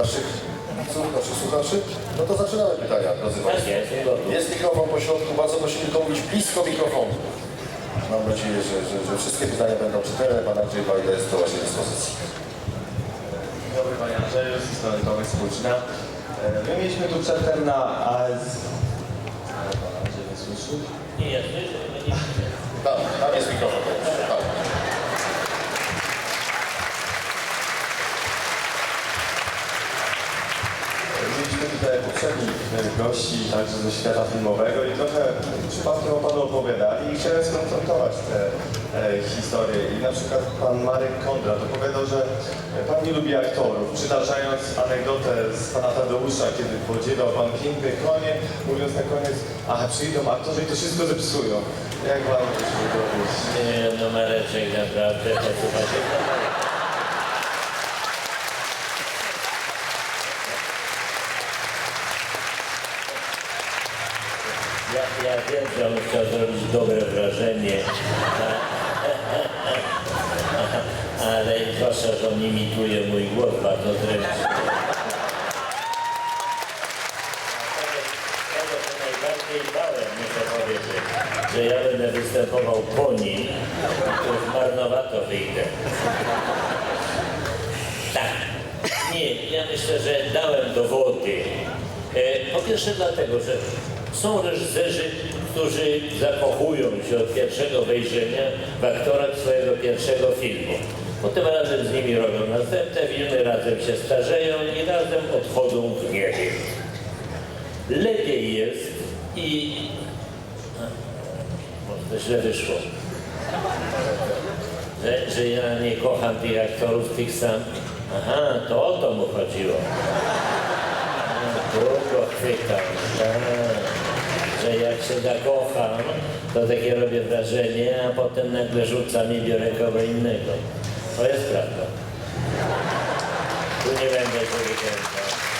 naszych widzów, naszych słuchaczy. No to zaczynamy pytania, drodzy Państwo. jest, mikrofon po środku, bardzo prosimy tylko mówić blisko mikrofonu. Mam nadzieję, że, że, że wszystkie pytania będą czytelne. Pan Andrzej Wajda jest do Waszej dyspozycji. Dzień dobry Panie Andrzeju, z strony Tomek Spłuczna. E, My mieliśmy tu przedtem na AS... Ale Pan Andrzej nie słyszy? Nie, ja słyszę, nie widzę. Tam, tam jest mikrofon. Tak. Mieliśmy tutaj poprzednich gości, także ze świata filmowego i trochę przypadkiem o Panu opowiadali i chciałem skonfrontować te e, historie. I na przykład Pan Marek Kondrat opowiadał, że Pan nie lubi aktorów, przytaczając anegdotę z Pana Tadeusza, kiedy podziewał Pan piękne konie, mówiąc na koniec, aha, przyjdą aktorzy i to wszystko zepsują. Jak Pan się to Nie, no Mareczek naprawdę, to słuchajcie. Ja, ja wiem, że on chciał zrobić dobre wrażenie, ale zwłaszcza, że on imituje mój głos bardzo zręcznie. Że ja będę występował po nim, to już marnowato wyjdę. Tak. Nie, ja myślę, że dałem dowody. E, po pierwsze dlatego, że są reżyserzy, którzy zakochują się od pierwszego wejrzenia w aktorach swojego pierwszego filmu. Potem razem z nimi robią następne filmy, razem się starzeją i razem odchodzą w niebie. Lepiej jest i... Może to źle wyszło. Że, że ja nie kocham tych aktorów, tych sam. Aha, to o to mu chodziło. A, Tu go chwytam. Że jak się zakocham, to takie robię wrażenie, a potem nagle rzucam i biorę kogo innego. To jest prawda. Tu nie będę się wykręcał.